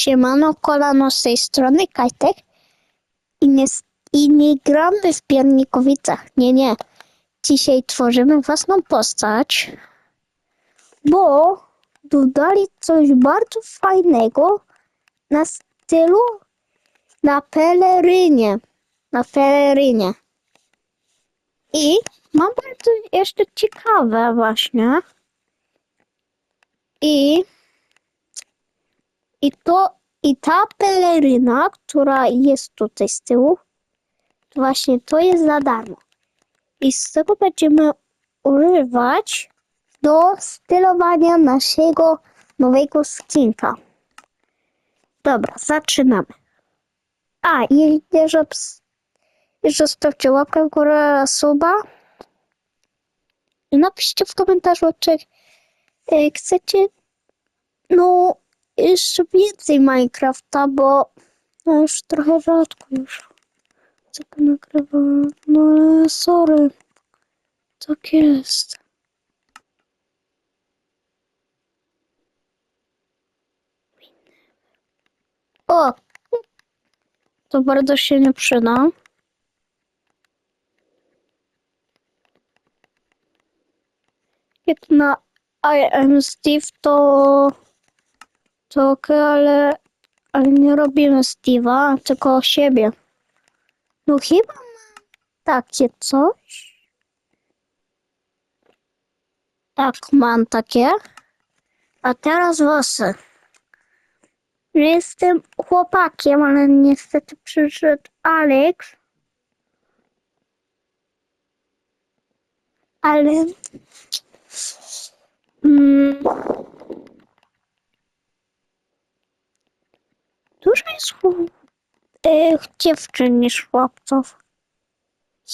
Siemano, kolano z tej strony, Kajtek. I nie, I nie gramy w Piernikowicach. Nie, nie. Dzisiaj tworzymy własną postać, bo dodali coś bardzo fajnego na stylu na pelerynie. Na pelerynie. I mam bardzo jeszcze ciekawe właśnie. I i to, i ta peleryna, która jest tutaj z tyłu, właśnie to jest za darmo. I z tego będziemy używać do stylowania naszego nowego skinka. Dobra, zaczynamy. A, i jeszcze, jeszcze zostawcie łapkę w górę, suba. I napiszcie w komentarzu, czy e, chcecie, no, jeszcze więcej Minecrafta, bo no już trochę rzadko już co nagrywam. No ale sorry. Tak jest. O! To bardzo się nie przyda. Jak na I am Steve to to okej, ale, ale nie robimy Steve'a, tylko siebie. No chyba mam takie coś. Tak, mam takie. A teraz włosy. Jestem chłopakiem, ale niestety przyszedł Alex. Ale... Mm, Dużo jest e, dziewczyn niż chłopców.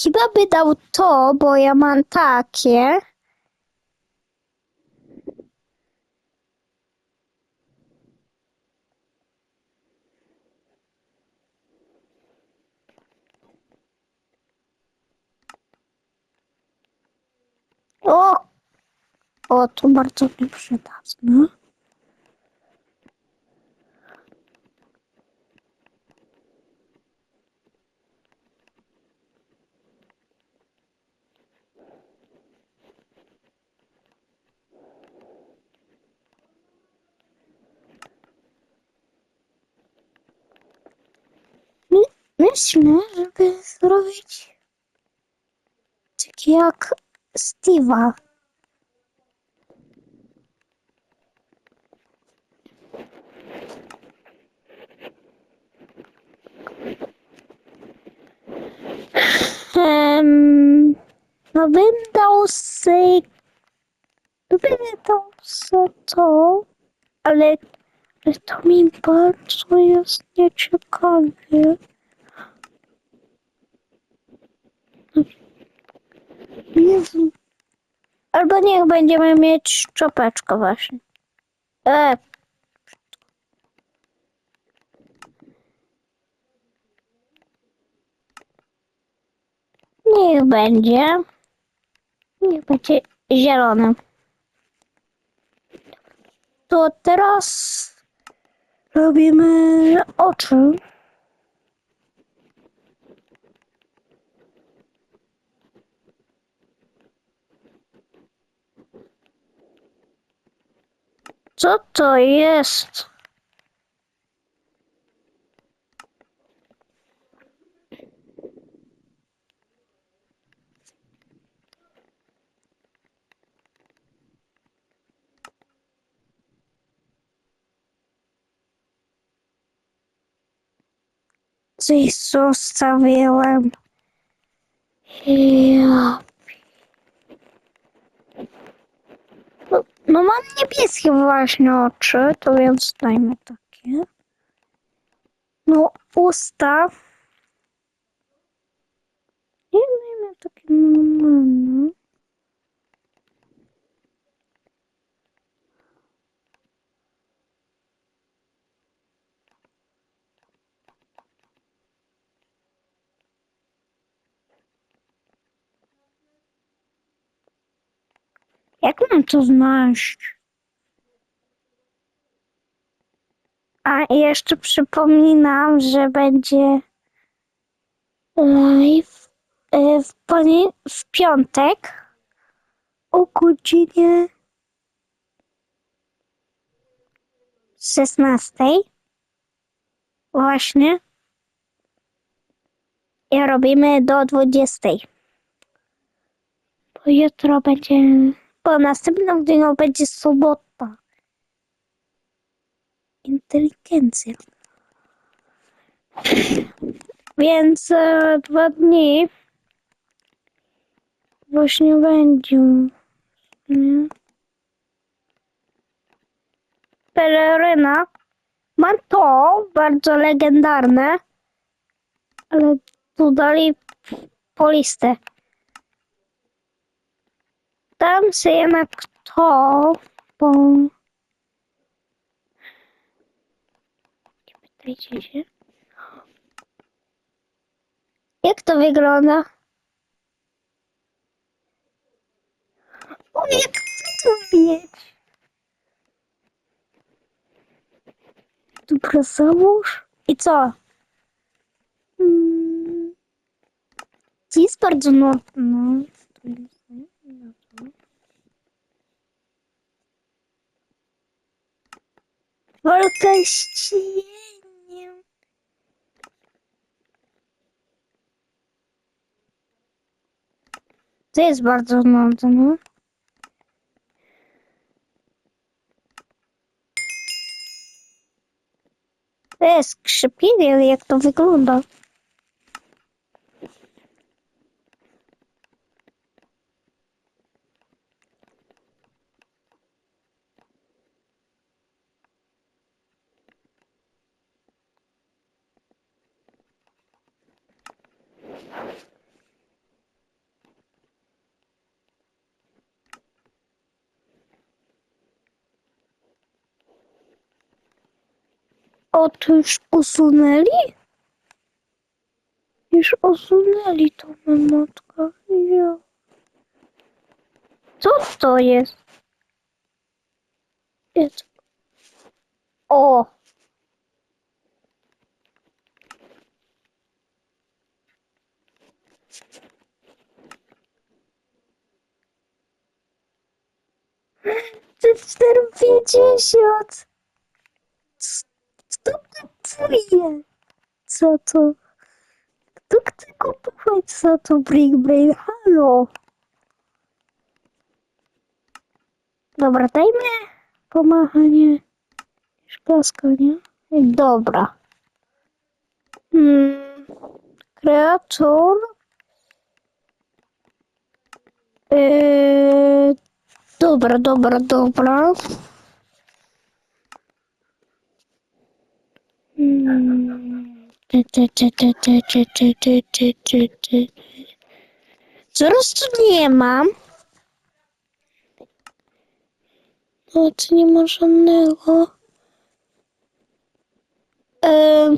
Chyba by dał to, bo ja mam takie. O! O, to bardzo mi przydatne. Myślę, żeby zrobić taki jak Steve'a. Em, no bym dał sy... No to, ale, ale to mi bardzo jest nieciekawie. Jezu. Albo niech będziemy mieć czopeczkę właśnie. E. Niech będzie. Niech będzie zielony. To teraz robimy oczy. Co to jest? Coś zostawiłem. Ja. No, mam niebieskie właśnie oczy, to więc dajmy takie. No usta. Nie dajmy takie normalne. Jak mam to znaleźć? A jeszcze przypominam, że będzie live e, w, poni- w piątek o godzinie 16. Właśnie. I robimy do 20. Bo jutro będzie. Bo następną dnią będzie sobota. Inteligencja. Więc e, dwa dni właśnie będzie. Nie? Peleryna. Mam to bardzo legendarne, ale dodali polistę. Dam sobie jednak to, bo... Pytajcie się. Jak to wygląda? O, jak to mieć? Dobra, załóż. I co? Mm. Jest bardzo nudno. Walka z cieniem. To jest bardzo nudne. To jest skrzypienie, ale jak to wygląda? Otóż usunęli? Już usunęli tą memotkę. Ja. Co to jest? jest? O! Czy 450? Kto kupuje? Co to? Kto chce kupować za to Brick Brain? Halo? Dobra, dajmy pomachanie szklaska, nie? Dobra. Hmm. Kreator. Yy, dobra, dobra, dobra. Tu nie mam. No, tu nie ma żadnego. Em,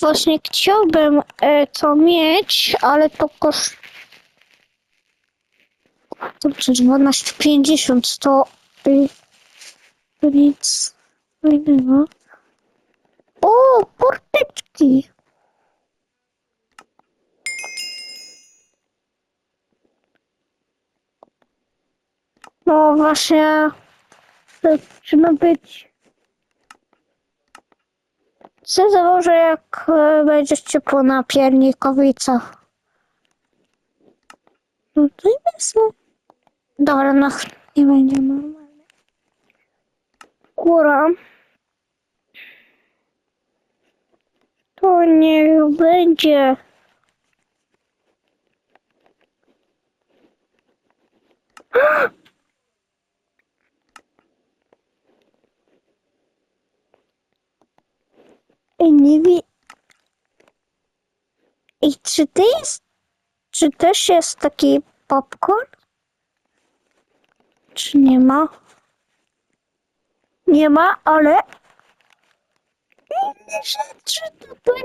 właśnie chciałbym e, to mieć, ale to koszt... Dobrze, 12,50 to... Y, to nic fajnego. O, porteczki! No właśnie, trzeba być. Co założę, jak e, będzie ciepło na piernikowicach? No to myślę. Dobra, no nie będzie normalnie. Góra. To będzie. Ej, nie wie... I czy to jest... Czy też jest taki popcorn? Czy nie ma? Nie ma, ale... Inne rzeczy tutaj...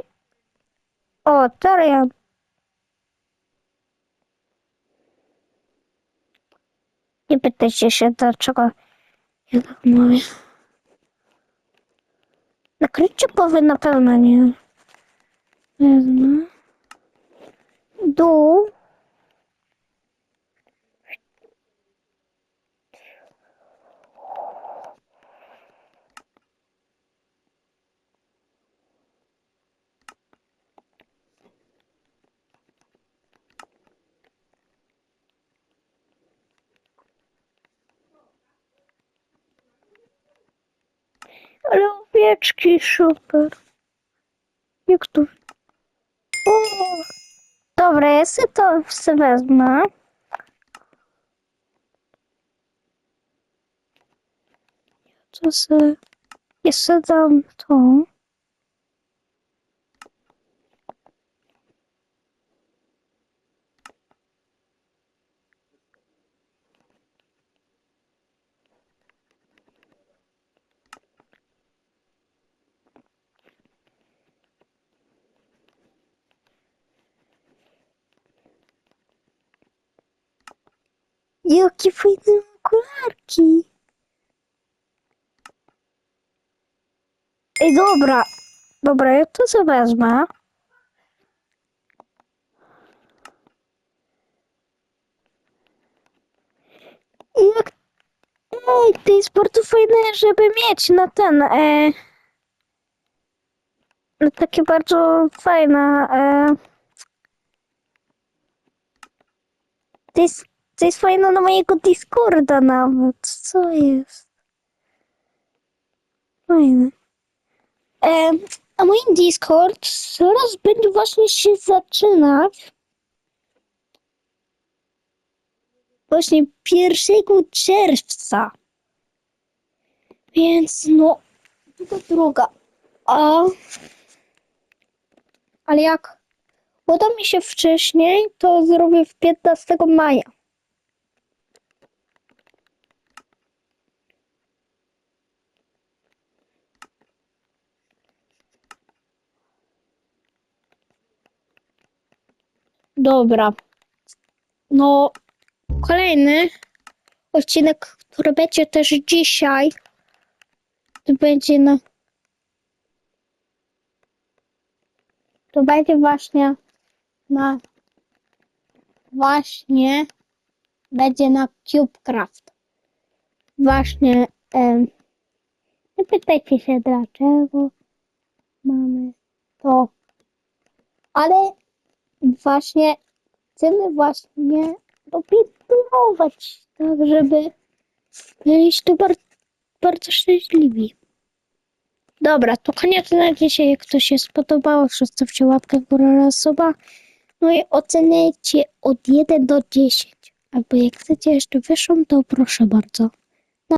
O, Tarian. Nie pytajcie się, dlaczego ja tak mówię. Nakrycie powy na pewno nie. Wezmę. Dół. Ale owieczki super. Jak to? O! Dobra, ja sobie to sobie wezmę. To sobie... Ja dam to. Jakie fajne okularki. Ej, dobra. Dobra, ja to sobie wezmę. Jak... Ej, to jest bardzo fajne, żeby mieć na ten... E... No takie bardzo fajne... E... To jest, to jest fajne na mojego Discorda nawet. Co jest? Fajne. E, a mój Discord zaraz będzie właśnie się zaczynać. Właśnie 1 czerwca. Więc no, to droga. A, ale jak uda mi się wcześniej, to zrobię w 15 maja. Dobra. No, kolejny odcinek, który będzie też dzisiaj, to będzie na. To będzie właśnie na. Właśnie będzie na CubeCraft. Właśnie. Em, nie pytajcie się dlaczego mamy to. Ale właśnie chcemy właśnie dopilnować, tak żeby byliście to bar bardzo szczęśliwi. Dobra, to koniec na dzisiaj. Jak to się spodobało, zostawcie łapkę w górę oraz suba. No i oceniajcie od 1 do 10. Albo jak chcecie jeszcze wyższą, to proszę bardzo.